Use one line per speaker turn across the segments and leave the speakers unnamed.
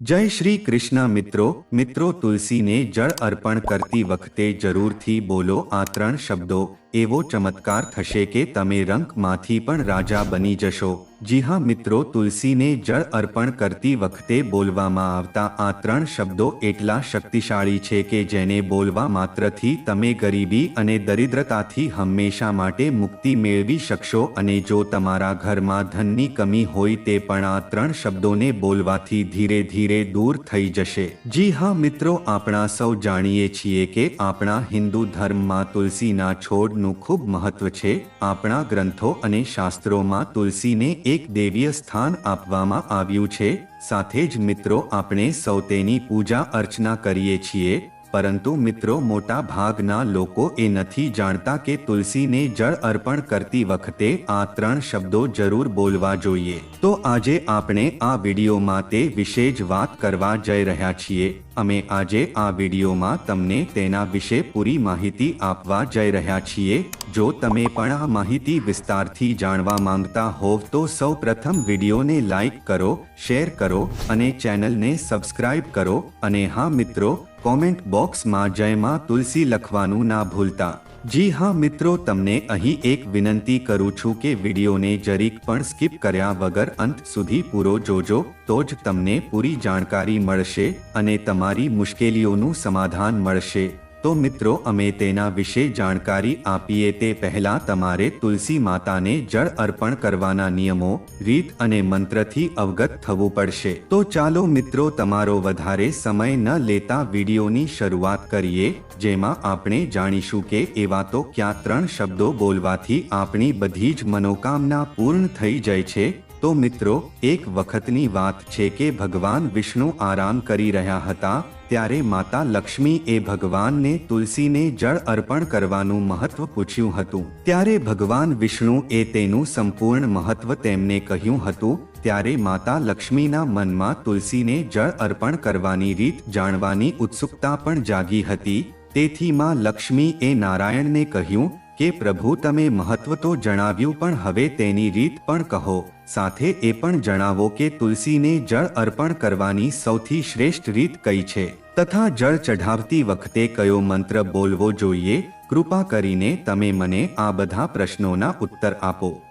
જય શ્રી કૃષ્ણ મિત્રો મિત્રો તુલસીને જળ અર્પણ કરતી વખતે જરૂરથી બોલો આ ત્રણ શબ્દો. એવો ચમત્કાર થશે કે તમે રંકમાંથી પણ રાજા બની જશો. જી હા, મિત્રો, તુલસીને જળ અર્પણ કરતી વખતે બોલવામાં આવતા આ ત્રણ શબ્દો એટલા શક્તિશાળી છે કે જેને બોલવા માત્રથી તમે ગરીબી અને દરિદ્રતાથી હંમેશા માટે મુક્તિ મેળવી શકશો અને જો તમારા ઘરમાં ધનની કમી હોય તે પણ આ ત્રણ શબ્દોને બોલવાથી ધીરે ધીરે દૂર થઈ જશે. જી હા, મિત્રો, આપણા સૌ જાણીએ છીએ કે આપણા હિન્દુ ધર્મમાં તુલસીના છોડનું ખૂબ મહત્વ છે. આપણા ગ્રંથો અને શાસ્ત્રોમાં તુલસીને એક દેવીય સ્થાન આપવામાં આવ્યું છે. સાથે જ મિત્રો, આપણે સૌ તેની પૂજા અર્ચના કરીએ છીએ. પરંતુ મિત્રો મોટા ભાગના લોકો એ નથી જાણતા કે તુલસીને જળ અર્પણ કરતી વખતે આ ત્રણ શબ્દો જરૂર બોલવા જોઈએ. તો આજે આપણે આ વિડીયોમાં તે વિશે જ વાત કરવા જઈ રહ્યા છીએ. અમે આજે આ વિડીયોમાં તમને તેના વિશે પૂરી માહિતી આપવા જઈ રહ્યા છીએ. જો તમે પણ આ માહિતી વિસ્તારથી જાણવા માંગતા હોવ તો સૌ પ્રથમ વિડીયોને લાઈક કરો, શેર કરો અને ચેનલને સબસ્ક્રાઇબ કરો. અને હા મિત્રો, કોમેન્ટ બોક્સમાં જયમાં તુલસી લખવાનું ના ભૂલતા. જી હા મિત્રો, તમને અહીં એક વિનંતી કરું છું કે વિડીયોને જરીક પણ સ્કીપ કર્યા વગર અંત સુધી પૂરો જોજો, તો જ તમને પૂરી જાણકારી મળશે અને તમારી મુશ્કેલીઓનું સમાધાન મળશે. તો મિત્રો, અમે તેના વિશે જાણકારી આપીએ તે પહેલા તમારે તુલસી માતાને જળ અર્પણ કરવાના નિયમો, રીત અને મંત્રથી અવગત થવું પડશે. તો ચાલો મિત્રો, તમારો વધારે સમય ન લેતા વિડીયોની શરૂઆત કરીએ, જેમાં આપણે જાણીશું કે એવા તો ક્યાં ત્રણ શબ્દો બોલવાથી આપણી બધી જ મનોકામના પૂર્ણ થઈ જાય છે. તો મિત્રો, એક વખતની વાત છે કે ભગવાન વિષ્ણુ આરામ કરી રહ્યા હતા ત્યારે માતા લક્ષ્મી એ ભગવાનને તુલસીને જળ અર્પણ કરવાનું મહત્વ પૂછ્યું હતું. ત્યારે ભગવાન વિષ્ણુ એ તેનું સંપૂર્ણ મહત્વ તેમને કહ્યું હતું. ત્યારે માતા લક્ષ્મીના મનમાં તુલસીને જળ અર્પણ કરવાની રીત જાણવાની ઉત્સુકતા પણ જાગી હતી. તેથી માં લક્ષ્મી એ નારાયણને કહ્યું કે, પ્રભુ, તમે મહત્વ તો જણાવ્યું પણ હવે તેની રીત પણ કહો. સાથે એ પણ જણાવો કે તુલસીને જળ અર્પણ કરવાની સૌથી શ્રેષ્ઠ રીત કઈ છે? તથા જળ ચઢાવતી વખતે કયો મંત્ર બોલવો જોઈએ? કૃપા કરીને તમે મને આ બધા પ્રશ્નોના ઉત્તર આપો.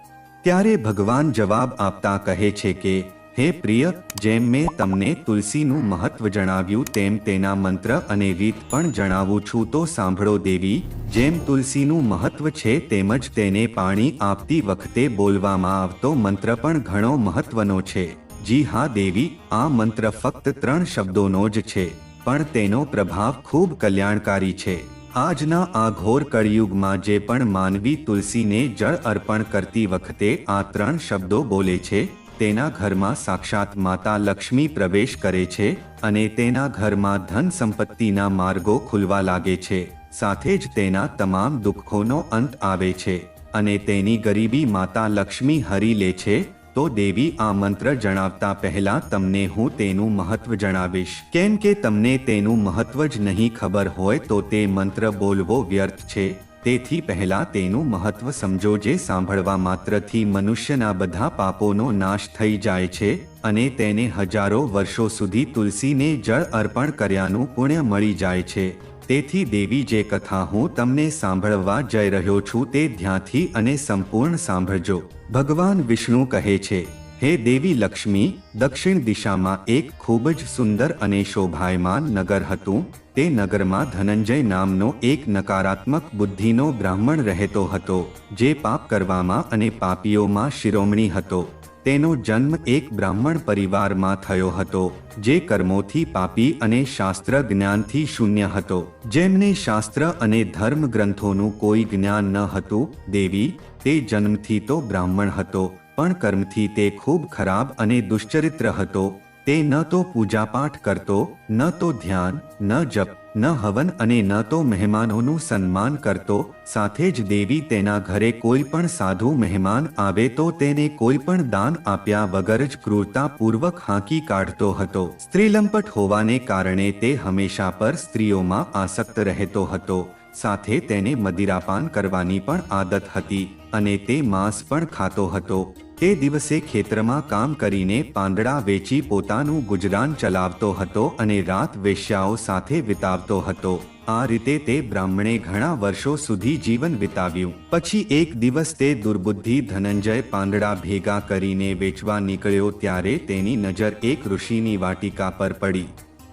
ત્યારે ભગવાન જવાબ આપતા કહે છે કે, હે પ્રિય, જેમ મેં તમને તુલસીનું મહત્વ જણાવ્યું તેમ તેના મંત્ર અને રીત પણ જણાવું છું તો સાંભળો દેવી, જેમ તુલસીનું મહત્વ છે તેમજ તેને પાણી આપતી વખતે બોલવામાં આવતો મંત્ર પણ ઘણો મહત્વનો છે. જી હા દેવી, આ મંત્ર ફક્ત ત્રણ શબ્દોનો જ છે. પણ તેનો પ્રભાવ ખૂબ કલ્યાણકારી છે. આજના આ ઘોર કળિયુગમાં જે પણ માનવી તુલસીને જળ અર્પણ કરતી વખતે આ ત્રણ શબ્દો બોલે છે, તેના ઘરમાં સાક્ષાત માતા લક્ષ્મી પ્રવેશ કરે છે અને તેના ઘરમાં ધન સંપત્તિના માર્ગો ખુલવા લાગે છે. સાથે જ તેના તમામ દુઃખોનો અંત આવે છે અને તેની ગરીબી માતા લક્ષ્મી હરી લે છે તો દેવી આ મંત્ર જણાવતા પહેલા તમને હું તેનું મહત્વ જણાવીશ. કેમ કે તમને તેનું મહત્વ જ નહીં ખબર હોય તો તે મંત્ર બોલવો વ્યર્થ છે. તેથી પહેલા તેનું મહત્વ સમજો જે સાંભળવા માત્રથી મનુષ્યના બધા પાપોનો નાશ થઈ જાય છે અને તેને હજારો વર્ષો સુધી તુલસીને જળ અર્પણ કર્યાનું પુણ્ય મળી જાય છે. તેથી દેવી જે કથા હું તમને સાંભળવા જઈ રહ્યો છું તે ધ્યાનથી અને સંપૂર્ણ સાંભળજો. ભગવાન વિષ્ણુ કહે છે, હે દેવી લક્ષ્મી, દક્ષિણ દિશામાં એક ખૂબ જ સુંદર અને શોભાયમાન નગર હતું. તે નગરમાં ધનંજય નામનો એક નકારાત્મક બુદ્ધિનો બ્રાહ્મણ રહેતો હતો, જે પાપ કરવામાં અને પાપીઓમાં શિરોમણી હતો. તેનો જન્મ એક બ્રાહ્મણ પરિવારમાં થયો હતો, જે કર્મોથી પાપી અને શાસ્ત્ર જ્ઞાનથી શૂન્ય હતો. જેમને શાસ્ત્ર અને ધર્મ ગ્રંથોનું કોઈ જ્ઞાન ન હતું, દેવી, તે જન્મથી તો બ્રાહ્મણ હતો, પણ કર્મથી તે ખૂબ ખરાબ અને દુશ્ચરિત્ર હતો. તે ન તો પૂજાપાઠ કરતો, ન તો ધ્યાન, ન જપ ન હવન અને ન તો મહેમાનોનું સન્માન કરતો, સાથે જ દેવી તેના ઘરે કોઈ પણ સાધુ મહેમાન આવે તો તેને કોઈ પણ દાન આપ્યા વગર જ ક્રૂરતાપૂર્વક હાંકી કાઢતો હતો. સ્ત્રીલંપટ હોવાને કારણે તે હંમેશા પર સ્ત્રીઓમાં આસક્ત રહેતો હતો, સાથે તેને મદિરાપાન કરવાની પણ આદત હતી અને તે માંસ પણ ખાતો હતો. તે દિવસે ખેતરમાં કામ કરીને પાંદડા વેચી પોતાનું ગુજરાન ચલાવતો હતો અને રાત વેશ્યાઓ સાથે વિતાવતો હતો. આ રીતે તે બ્રાહ્મણે ઘણા વર્ષો સુધી જીવન વિતાવ્યું. પછી એક દિવસ તે દુર્બુદ્ધિ ધનંજય પાંદડા ભેગા કરીને વેચવા નીકળ્યો ત્યારે તેની નજર એક ઋષિની વાટિકા પર પડી.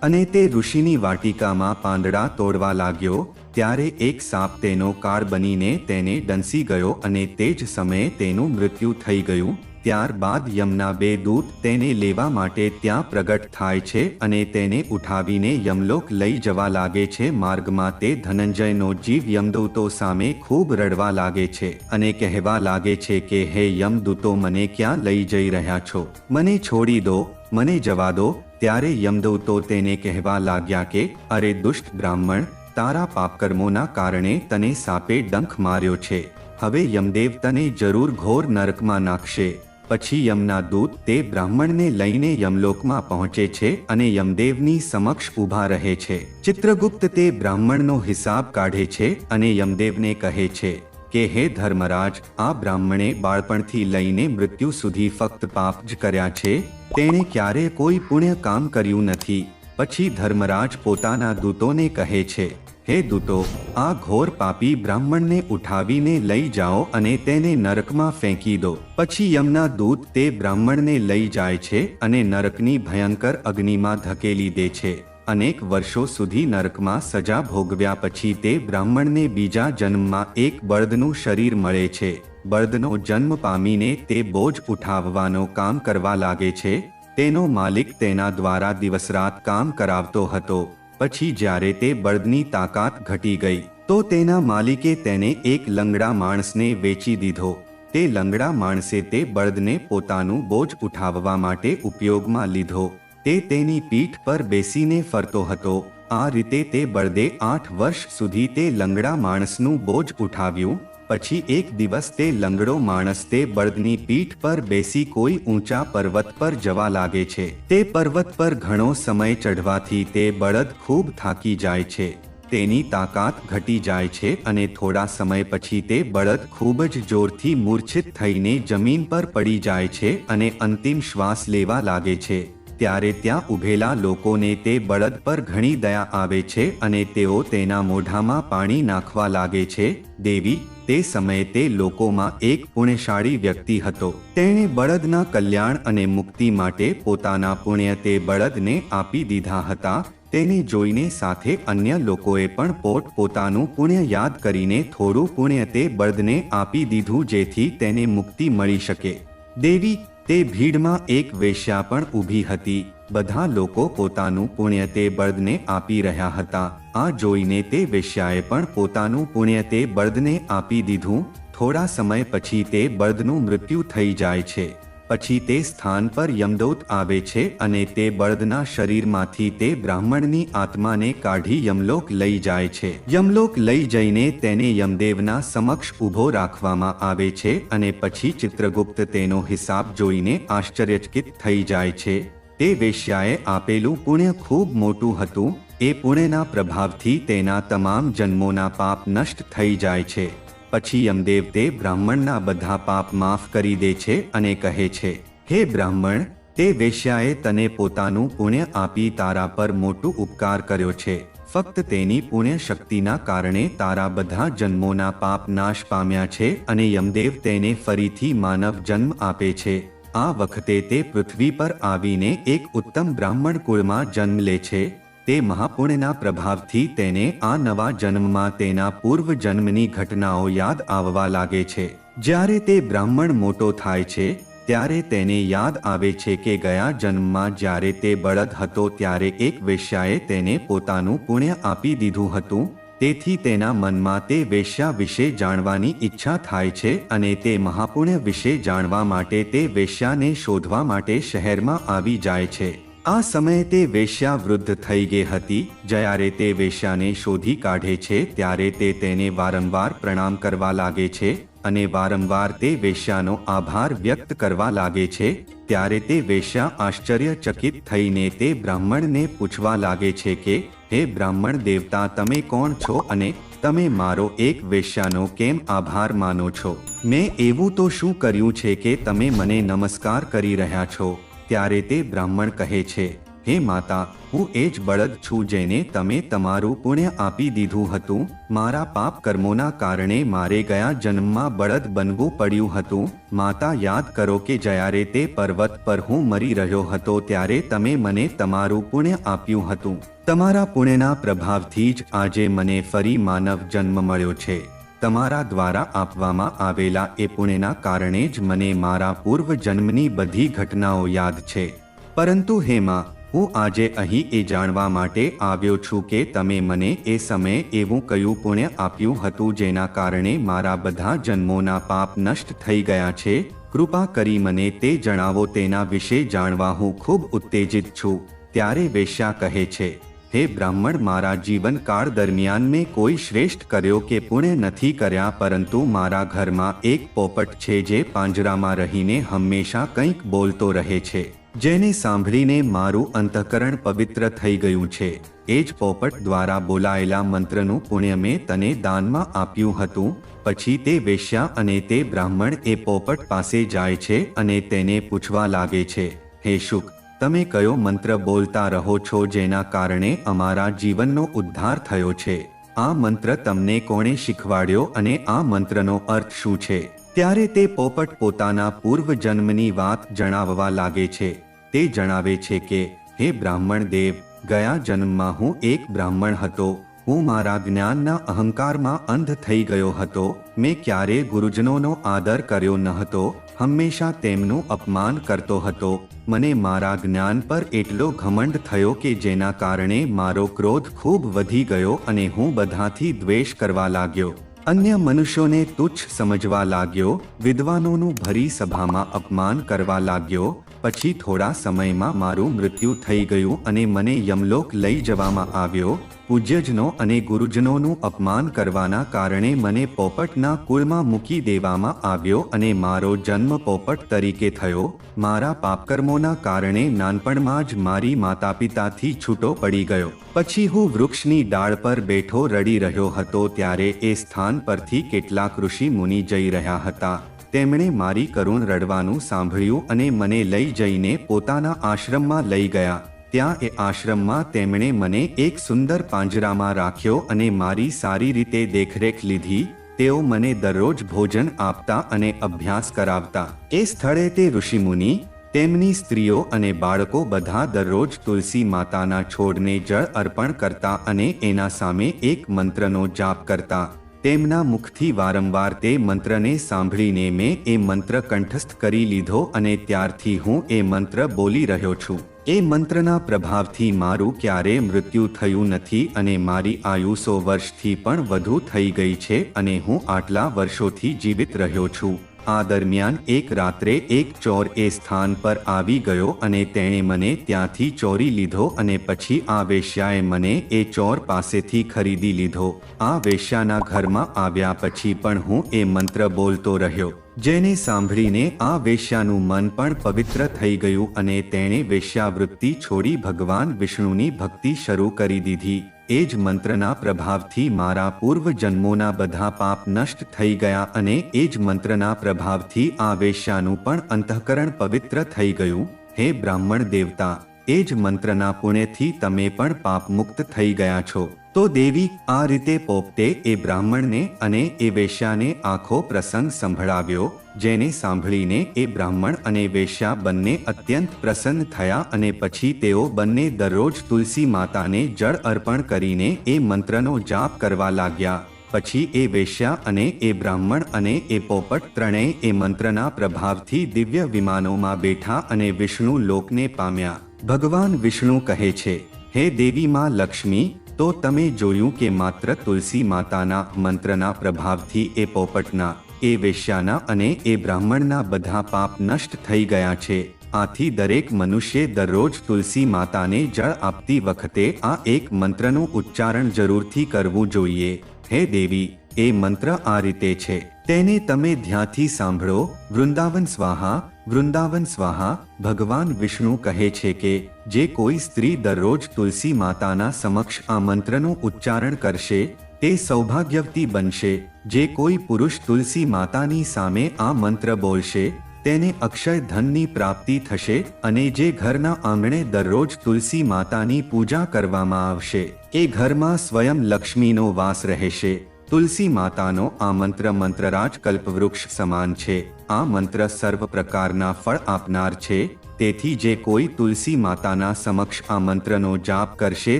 અને તે ઋષિની વાટિકામાં પાંદડા તોડવા લાગ્યો ત્યારે એક સાપ તેનો કાર બનીને તેને ડંસી ગયો અને તે જ સમયે તેનું મૃત્યુ થઈ ગયું. ત્યારબાદ યમના બે દૂત તેને લેવા માટે ત્યાં પ્રગટ થાય છે અને તેને ઉઠાવીને યમલોક લઈ જવા લાગે છે. માર્ગમાં તે ધનંજયનો જીવ યમદૂતો સામે ખૂબ રડવા લાગે છે અને કહેવા લાગે છે કે, હે યમદૂતો, મને ક્યાં લઈ જઈ રહ્યા છો? મને છોડી દો, મને જવા દો. ત્યારે યમદૂતો તેને કહેવા લાગ્યા કે, અરે દુષ્ટ બ્રાહ્મણ તારા પાપકર્મોના કારણે તને સાપે ડંખ માર્યો છે. હવે યમદેવ તને જરૂર ઘોર નરકમાં નાખશે. પછી યમના દૂત તે બ્રાહ્મણને લઈને યમલોકમાં પહોંચે છે અને યમદેવની સમક્ષ ઊભા રહે છે. ચિત્રગુપ્ત તે બ્રાહ્મણનો હિસાબ કાઢે છે અને યમદેવને કહે છે કે, હે ધર્મરાજ, આ બ્રાહ્મણે બાળપણથી લઈને મૃત્યુ સુધી ફક્ત પાપ જ કર્યા છે. તેણે ક્યારે કોઈ પુણ્ય કામ કર્યું નથી. પછી ધર્મરાજ પોતાના દૂતોને કહે છે હે દૂતો, આ ઘોર પાપી બ્રાહ્મણને ઉઠાવીને લઈ જાઓ અને તેને નરકમાં ફેંકી દો. પછી યમના દૂત તે બ્રાહ્મણને લઈ જાય છે અને નરકની ભયંકર અગ્નિમાં ધકેલી દે છે. અનેક વર્ષો સુધી નરકમાં સજા ભોગવ્યા પછી તે બ્રાહ્મણને બીજા જન્મમાં એક બળદનું શરીર મળે છે. બળદનો જન્મ પામીને તે બોજ ઉઠાવવાનો કામ કરવા લાગે છે. તેનો માલિક તેના દ્વારા દિવસરાત કામ કરાવતો હતો. પછી જ્યારે તે બળદની તાકાત ઘટી ગઈ, તો તેના માલિકે તેને એક લંગડા માણસને વેચી દીધો. તે લંગડા માણસે તે બળદને પોતાનું બોજ ઉઠાવવા માટે ઉપયોગમાં લીધો. તે તેની પીઠ પર બેસીને ફરતો હતો. આ રીતે તે બળદે આઠ વર્ષ સુધી તે લંગડા માણસનું બોજ ઉઠાવ્યું પછી એક દિવસ તે લંગડો માણસ તે બળદની પીઠ પર બેસી કોઈ ઊંચા પર્વત પર જવા લાગે છે. તે પર્વત પર ઘણો સમય ચઢવાથી તે બળદ ખૂબ થાકી જાય છે. તેની તાકાત ઘટી જાય છે અને થોડા સમય પછી તે બળદ ખૂબ જ જોરથી મૂર્છિત થઈને જમીન પર પડી જાય છે અને અંતિમ શ્વાસ લેવા લાગે છે. ત્યારે ત્યાં ઊભેલા લોકોને તે બળદ પર ઘણી દયા આવે છે અને તેઓ તેના મોઢામાં પાણી નાખવા લાગે છે. દેવી, તે સમયે તે લોકોમાં એક પુણ્યશાળી વ્યક્તિ હતો. તેણે બળદના કલ્યાણ અને મુક્તિ માટે પોતાના પુણ્ય તે બળદને આપી દીધા હતા. તેને જોઈને સાથે અન્ય લોકોએ પણ પોત પોતાનું પુણ્ય યાદ કરીને થોડું પુણ્ય તે બળદને આપી દીધું જેથી તેને મુક્તિ મળી શકે. દેવી તે ભીડમાં એક વેશ્યા પણ ઊભી હતી. બધા લોકો પોતાનું પુણ્ય તે બળદને આપી રહ્યા હતા. આ જોઈને તે વેશ્યાએ પણ પોતાનું પુણ્ય તે બળદને આપી દીધું. થોડા સમય પછી તે બળદનું મૃત્યુ થઈ જાય છે. પછી તે સ્થાન પર યમદૂત આવે છે અને તે બળદના શરીરમાંથી તે બ્રાહ્મણની આત્માને કાઢી યમલોક લઈ જાય છે. યમલોક લઈ જઈને તેને યમદેવના સમક્ષ ઊભો રાખવામાં આવે છે અને પછી ચિત્રગુપ્ત તેનો હિસાબ જોઈને આશ્ચર્યચકિત થઈ જાય છે. તે વેશ્યાએ આપેલું પુણ્ય ખૂબ મોટું હતું. એ પુણ્યના પ્રભાવથી તેના તમામ જન્મોના પાપ નષ્ટ થઈ જાય છે. પછી યમદેવ તે બ્રાહ્મણના બધા પાપ માફ કરી દે છે અને કહે છે, હે બ્રાહ્મણ, તે વેશ્યાએ તને પોતાનું પુણ્ય આપી તારા પર મોટું ઉપકાર કર્યો છે. ફક્ત તેની પુણ્ય શક્તિના કારણે તારા બધા જન્મોના પાપ નાશ પામ્યા છે અને યમદેવ તેને ફરીથી માનવ જન્મ આપે છે. આ વખતે તે પૃથ્વી પર આવીને એક ઉત્તમ બ્રાહ્મણ કુળમાં જન્મ લે છે. તે મહાપુણ્યના પ્રભાવથી તેને આ નવા જન્મમાં તેના પૂર્વ જન્મની ઘટનાઓ યાદ આવવા લાગે છે. જ્યારે તે બ્રાહ્મણ મોટો થાય છે, ત્યારે તેને યાદ આવે છે કે ગયા જન્મમાં જ્યારે તે બળદ હતો ત્યારે એક વેશ્યાએ તેને પોતાનું પુણ્ય આપી દીધું હતું. તેથી તેના મનમાં તે વેશ્યા વિશે જાણવાની ઈચ્છા થાય છે અને તે મહાપુણ્ય વિશે જાણવા માટે તે વેશ્યાને શોધવા માટે શહેરમાં આવી જાય છે. આ સમયે તે વેશ્યા વૃદ્ધ થઈ ગઈ હતી. જ્યારે તે વેશ્યાને શોધી કાઢે છે, ત્યારે તે તેને વારંવાર પ્રણામ કરવા લાગે છે અને વારંવાર તે વેશ્યાનો આભાર વ્યક્ત કરવા લાગે છે. ત્યારે તે વેશ્યા આશ્ચર્યચકિત થઈને તે બ્રાહ્મણને પૂછવા લાગે છે કે, હે બ્રાહ્મણ દેવતા, તમે કોણ છો અને તમે મારો એક વેશ્યાનો કેમ આભાર માનો છો? મેં એવું તો શું કર્યું છે કે તમે મને નમસ્કાર કરી રહ્યા છો? ત્યારે તે બ્રાહ્મણ કહે છે, હે માતા, હું એ જ બળદ છું જેને તમે તમારું પુણ્ય આપી દીધું હતું. મારા પાપ કર્મોના કારણે મારે ગયા જન્મમાં બળદ બનવું પડ્યું હતું. માતા, યાદ કરો કે જ્યારે તે પર્વત પર હું મરી રહ્યો હતો ત્યારે તમે મને તમારું પુણ્ય આપ્યું હતું. તમારા પુણ્યના પ્રભાવથી જ આજે મને ફરી માનવ જન્મ મળ્યો છે. તમારા દ્વારા આપવામાં આવેલા એ પુણ્યના કારણે જ મને મારા પૂર્વ જન્મની બધી ઘટનાઓ યાદ છે. પરંતુ હેમાં હું આજે અહીં એ જાણવા માટે આવ્યો છું કે તમે મને એ સમયે એવું કયું પુણ્ય આપ્યું હતું જેના કારણે મારા બધા જન્મોના પાપ નષ્ટ થઈ ગયા છે? કૃપા કરી મને તે જણાવો, તેના વિશે જાણવા હું ખૂબ ઉત્તેજિત છું. ત્યારે વેશ્યા કહે છે હે બ્રાહ્મણ, મારા જીવનકાળ દરમિયાન મેં કોઈ શ્રેષ્ઠ કર્યો કે પુણ્ય નથી કર્યા, પરંતુ મારા ઘરમાં એક પોપટ છે જે પાંજરામાં રહીને હંમેશા કંઈક બોલતો રહે છે. જેને સાંભળીને મારું અંતઃકરણ પવિત્ર થઈ ગયું છે. એ જ પોપટ દ્વારા બોલાયેલા મંત્રનું પુણ્ય મેં તને દાનમાં આપ્યું હતું. પછી તે વેશ્યા અને તે બ્રાહ્મણ એ પોપટ પાસે જાય છે અને તેને પૂછવા લાગે છે, હે શુક તમે કયો મંત્ર બોલતા રહો છો જેના કારણે અમારા જીવનનો ઉદ્ધાર થયો છે? આ મંત્ર તમને કોણે શીખવાડ્યો અને આ મંત્રનો અર્થ શું છે? ત્યારે તે પોપટ પોતાના પૂર્વ જન્મની વાત જણાવવા લાગે છે. તે જણાવે છે કે, હે બ્રાહ્મણ દેવ, ગયા જન્મમાં હું એક બ્રાહ્મણ હતો. હું મારા જ્ઞાનના અહંકારમાં અંધ થઈ ગયો હતો. મેં ક્યારે ગુરુજનોનો આદર કર્યો ન હતો હંમેશા તેમનું અપમાન કરતો હતો. મને મારા જ્ઞાન પર એટલો ઘમંડ થયો કે જેના કારણે મારો ક્રોધ ખૂબ વધી ગયો અને હું બધાથી દ્વેષ કરવા લાગ્યો. અન્ય મનુષ્યોને તુચ્છ સમજવા લાગ્યો, વિદ્વાનોનું ભરી સભામાં અપમાન કરવા લાગ્યો, પછી થોડા સમયમાં મારું મૃત્યુ થઈ ગયું અને મને યમલોક લઈ જવામાં આવ્યો પૂજ્યજનો અને ગુરુજનોનું અપમાન કરવાના કારણે મને પોપટના કુળમાં મૂકી દેવામાં આવ્યો અને મારો જન્મ પોપટ તરીકે થયો. મારા પાપકર્મોના કારણે નાનપણમાં જ મારી માતા પિતાથી છૂટો પડી ગયો. પછી હું વૃક્ષની ડાળ પર બેઠો રડી રહ્યો હતો ત્યારે એ સ્થાન પરથી કેટલાક ઋષિ મુનિ જઈ રહ્યા હતા. તેમણે મારી કરુણ રડવાનું સાંભળ્યું અને મને લઈ જઈને પોતાના આશ્રમમાં લઈ ગયા. ત્યાં એ આશ્રમમાં તેમણે મને એક સુંદર પાંજરામાં રાખ્યો અને મારી સારી રીતે દેખરેખ લીધી. તેઓ મને દરરોજ ભોજન આપતા અને અભ્યાસ કરાવતા. એ સ્થળે તે ઋષિમુનિ, તેમની સ્ત્રીઓ અને બાળકો બધા દરરોજ તુલસી માતાના છોડને જળ અર્પણ કરતા અને એના સામે એક મંત્રનો જાપ કરતા. તેમના મુખથી વારંવાર તે મંત્રને સાંભળીને મેં એ મંત્ર કંઠસ્થ કરી લીધો અને ત્યારથી હું એ મંત્ર બોલી રહ્યો છું. એ મંત્રના પ્રભાવથી મારું ક્યારે મૃત્યુ થયું નથી અને મારી આયુ સો વર્ષથી પણ વધુ થઈ ગઈ છે અને હું આટલા વર્ષોથી જીવિત રહ્યો છું. આ દરમિયાન એક રાત્રે એક ચોર એ સ્થાન પર આવી ગયો અને તેણે મને ત્યાંથી ચોરી લીધો અને પછી આ વેશ્યાએ મને એ ચોર પાસેથી ખરીદી લીધો. આ વેશ્યાના ઘરમાં આવ્યા પછી પણ હું એ મંત્ર બોલતો રહ્યો. જેને સાંભળીને આ વેશ્યાનું મન પણ પવિત્ર થઈ ગયું અને તેણે વેશ્યાવૃત્તિ છોડી ભગવાન વિષ્ણુની ભક્તિ શરૂ કરી દીધી. એ જ મંત્રના પ્રભાવથી મારા પૂર્વ જન્મોના બધા પાપ નષ્ટ થઈ ગયા અને એ જ મંત્રના પ્રભાવથી આ વેશ્યાનું પણ અંતઃકરણ પવિત્ર થઈ ગયું. હે બ્રાહ્મણ દેવતા, એ જ મંત્રના પુણ્યથી તમે પણ પાપ મુક્ત થઈ ગયા છો. તો દેવી આ રીતે પોપટે એ બ્રાહ્મણને અને એ વેશ્યાને આખો પ્રસંગ સંભળાવ્યો, જેને સાંભળીને એ બ્રાહ્મણ અને વેશ્યા બંને અત્યંત પ્રસન્ન થયા અને પછી તેઓ બંને દરરોજ તુલસી માતાને જળ અર્પણ કરીને એ મંત્રનો જાપ કરવા લાગ્યા. પછી એ વેશ્યા અને એ બ્રાહ્મણ અને એ પોપટ ત્રણેય એ મંત્રના પ્રભાવથી દિવ્ય વિમાનોમાં બેઠા અને વિષ્ણુ લોકને પામ્યા. ભગવાન વિષ્ણુ કહે છે, હે દેવી માં લક્ષ્મી તો તમે જોયું કે માત્ર તુલસી માતાના મંત્રના પ્રભાવથી એ પોપટના, એ વેશ્યાના અને એ બ્રાહ્મણના બધા પાપ નષ્ટ થઈ ગયા છે. આથી દરેક મનુષ્ય દરરોજ તુલસી માતાને જળ આપતી વખતે આ એક મંત્રનું ઉચ્ચારણ જરૂરથી કરવું જોઈએ. હે દેવી એ મંત્ર આ રીતે છે. તેને તમે ધ્યાનથી સાંભળો. વૃંદાવન સ્વાહા વૃંદાવન સ્વાહા, ભગવાન વિષ્ણુ કહે છે કે, જે કોઈ સ્ત્રી દરરોજ તુલસી માતાના સમક્ષ આ મંત્રનું ઉચ્ચારણ કરશે, તે સૌભાગ્યવતી બનશે. જે કોઈ પુરુષ તુલસી માતાની સામે આ મંત્ર બોલશે, તેને અક્ષય ધનની પ્રાપ્તિ થશે અને જે ઘરના આંગણે દરરોજ તુલસી માતાની પૂજા કરવામાં આવશે, એ ઘરમાં સ્વયં લક્ષ્મીનો વાસ રહેશે. તુલસી માતાનો આ મંત્ર મંત્રરાજ કલ્પવૃક્ષ સમાન છે. આ મંત્ર સર્વ પ્રકારના ફળ આપનાર છે. તેથી જે કોઈ તુલસી માતાના સમક્ષ આ મંત્રનો જાપ કરશે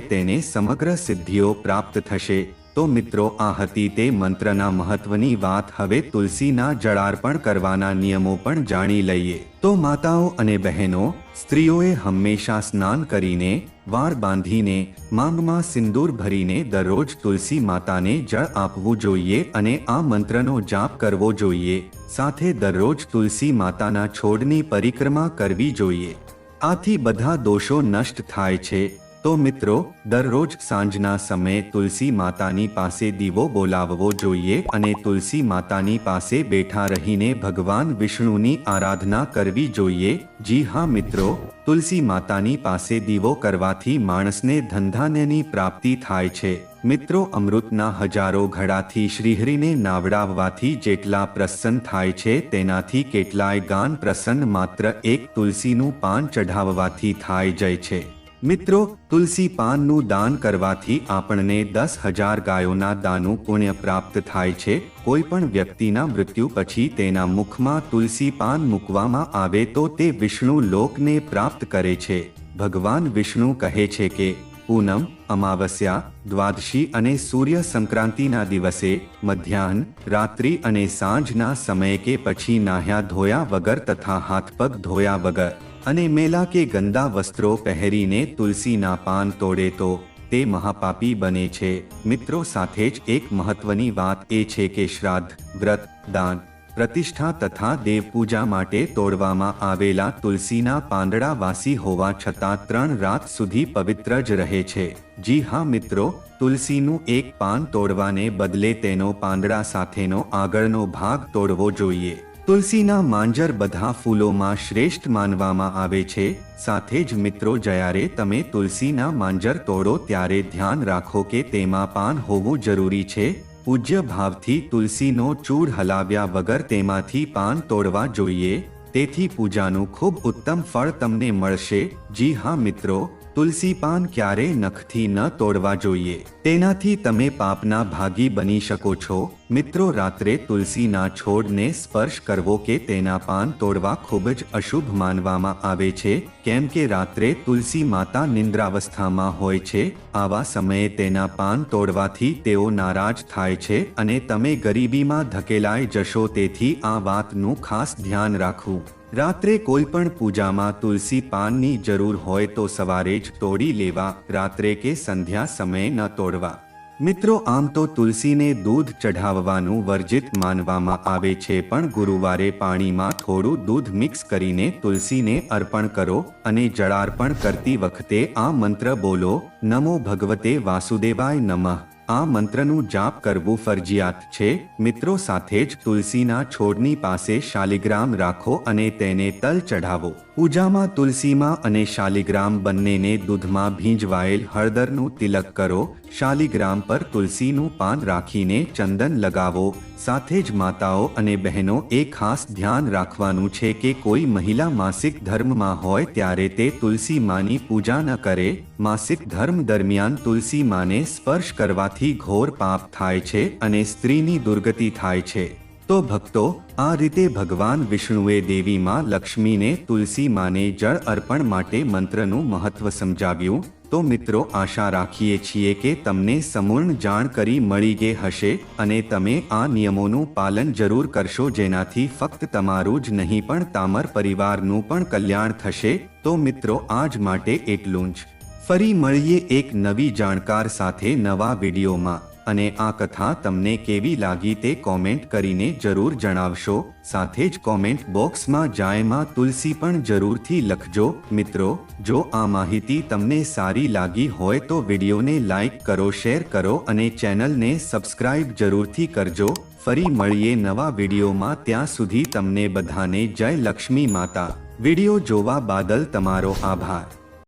તેને સમગ્ર સિદ્ધિઓ પ્રાપ્ત થશે. તો મિત્રો, આ હતી તે મંત્રના મહત્વની વાત. હવે તુલસીના જળાર્પણ કરવાના નિયમો પણ જાણી લઈએ. તો માતાઓ અને બહેનો, સ્ત્રીઓએ હંમેશા સ્નાન કરીને, વાળ બાંધીને, માંગમાં સિંદૂર ભરીને દરરોજ તુલસી માતાને જળ આપવું જોઈએ અને આ મંત્રનો જાપ કરવો જોઈએ. સાથે દરરોજ તુલસી માતાના છોડની પરિક્રમા કરવી જોઈએ. આથી બધા દોષો નષ્ટ થાય છે. તો મિત્રો, દરરોજ સાંજના સમયે તુલસી માતાની પાસે દીવો બોલાવવો જોઈએ અને તુલસી માતાની પાસે બેઠા રહીને ભગવાન વિષ્ણુની આરાધના કરવી જોઈએ. જી હા મિત્રો, તુલસી માતાની પાસે દીવો કરવાથી માણસને ધંધાનેની પ્રાપ્તિ થાય છે. મિત્રો, અમૃતના હજારો ઘડાથી શ્રીહરિને નાવડાવવાથી જેટલા પ્રસન્ન થાય છે, તેનાથી કેટલાય ગાન પ્રસન્ન માત્ર એક તુલસીનું પાન ચઢાવવાથી થાય જાય છે. મિત્રો, તુલસી પાનનું દાન કરવાથી આપણને દસ હજાર ગાયોના દાનું પુણ્ય પ્રાપ્ત થાય છે. કોઈ પણ વ્યક્તિના મૃત્યુ પછી તેના મુખમાં તુલસી પાન મૂકવામાં આવે તો તે વિષ્ણુ લોકને પ્રાપ્ત કરે છે. ભગવાન વિષ્ણુ કહે છે કે, પૂનમ, અમાવસ્યા, દ્વાદશી અને સૂર્ય સંક્રાંતિના દિવસે મધ્યાહન, રાત્રિ અને સાંજના સમયે કે પછી નાહ્યા ધોયા વગર તથા હાથપગ ધોયા વગર. અને મેલા કે ગંદા વસ્ત્રો પહેરીને તુલસીના પાન તોડે તો તે મહાપાપી બને છે. મિત્રો, સાથે જ એક મહત્વની વાત એ છે કે શ્રાદ્ધ, વ્રત, દાન, પ્રતિષ્ઠા તથા દેવ પૂજા માટે તોડવામાં આવેલા તુલસીના પાંદડા વાસી હોવા છતાં ત્રણ રાત સુધી પવિત્ર જ રહે છે. જી હા, મિત્રો, તુલસીનું એક પાન તોડવાને બદલે તેનો પાંદડા સાથેનો આગળનો ભાગ તોડવો જોઈએ. તુલસીના માંજર બધા ફૂલોમાં શ્રેષ્ઠ માનવામાં આવે છે. સાથે જ મિત્રો જ્યારે તમે તુલસીના માંજર તોડો ત્યારે ધ્યાન રાખો કે તેમાં પાન હોવું જરૂરી છે. પૂજ્ય ભાવથી તુલસીનો ચૂડ હલાવ્યા વગર તેમાંથી પાન તોડવા જોઈએ. તેથી પૂજાનું ખૂબ ઉત્તમ ફળ તમને મળશે. જી હા મિત્રો તુલસી પાન ક્યારેય નખથી ન તોડવા જોઈએ? તેનાથી તમે પાપના ભાગી બની શકો છો. મિત્રો, રાત્રે તુલસીના છોડને સ્પર્શ કરવો કે તેના પાન તોડવા ખૂબ જ અશુભ માનવામાં આવે છે. કેમ કે રાત્રે તુલસી માતા નિંદ્રાવસ્થામાં હોય છે, આવા સમયે તેના પાન તોડવાથી તેઓ નારાજ થાય છે અને તમે ગરીબીમાં ધકેલાઈ જશો. તેથી આ વાતનું ખાસ ધ્યાન રાખવું. રાત્રે કોઈ પણ પૂજામાં તુલસી પાનની જરૂર હોય તો સવારે જ તોડી લેવા, રાત્રે કે સંધ્યા સમયે ન તોડવા. મિત્રો, આમ તો તુલસીને દૂધ ચઢાવવાનું વર્જિત માનવામાં આવે છે, પણ ગુરુવારે પાણીમાં થોડું દૂધ મિક્સ કરીને તુલસીને અર્પણ કરો અને જળાર્પણ કરતી વખતે આ મંત્ર બોલો, નમો ભગવતે વાસુદેવાય નમઃ. આ મંત્રનું જાપ કરવું ફરજિયાત છે. મિત્રો સાથે જ તુલસીના છોડની પાસે શાલિગ્રામ રાખો અને તેને તલ ચઢાવો. પૂજામાં તુલસીમાં અને શાલિગ્રામ બંનેને દૂધમાં ભીંજવાયેલ હળદરનું તિલક કરો. શાલિગ્રામ પર તુલસીનું પાન રાખીને ચંદન લગાવો. સાથે જ માતાઓ અને બહેનો એ ખાસ ધ્યાન રાખવાનું છે કે કોઈ મહિલા માસિક ધર્મમાં હોય ત્યારે તે તુલસી માની પૂજા ન કરે. માસિક ધર્મ દરમિયાન તુલસી માને સ્પર્શ કરવાથી ઘોર પાપ થાય છે અને સ્ત્રીની દુર્ગતિ થાય છે. તો ભક્તો, આ રીતે ભગવાન વિષ્ણુએ દેવીમાં લક્ષ્મીને તુલસી માને જળ અર્પણ માટે મંત્રનું મહત્વ સમજાવ્યું. તો મિત્રો, આશા રાખીએ છીએ કે તમને સંપૂર્ણ જાણ કરી મળી ગઈ હશે અને તમે આ નિયમોનું પાલન જરૂર કરશો જેનાથી ફક્ત તમારું જ નહીં પણ તામર પરિવારનું પણ કલ્યાણ થશે. તો મિત્રો, આજ માટે એટલું જ. ફરી મળીએ એક નવી જાણકાર સાથે નવા વિડીયોમાં. અને આ કથા તમને કેવી લાગી તે કોમેન્ટ કરીને જરૂર જણાવશો. સાથે જ કોમેન્ટ બોક્સમાં જાયમાં તુલસી પણ જરૂરથી લખજો. મિત્રો, જો આ માહિતી તમને સારી લાગી હોય તો વિડીયોને લાઈક કરો, શેર કરો અને ચેનલને સબસ્ક્રાઇબ જરૂરથી કરજો. ફરી મળીએ નવા વિડીયોમાં. ત્યાં સુધી તમને બધાને જય લક્ષ્મી માતા. વીડિયો જોવા બાદલ તમારો આભાર.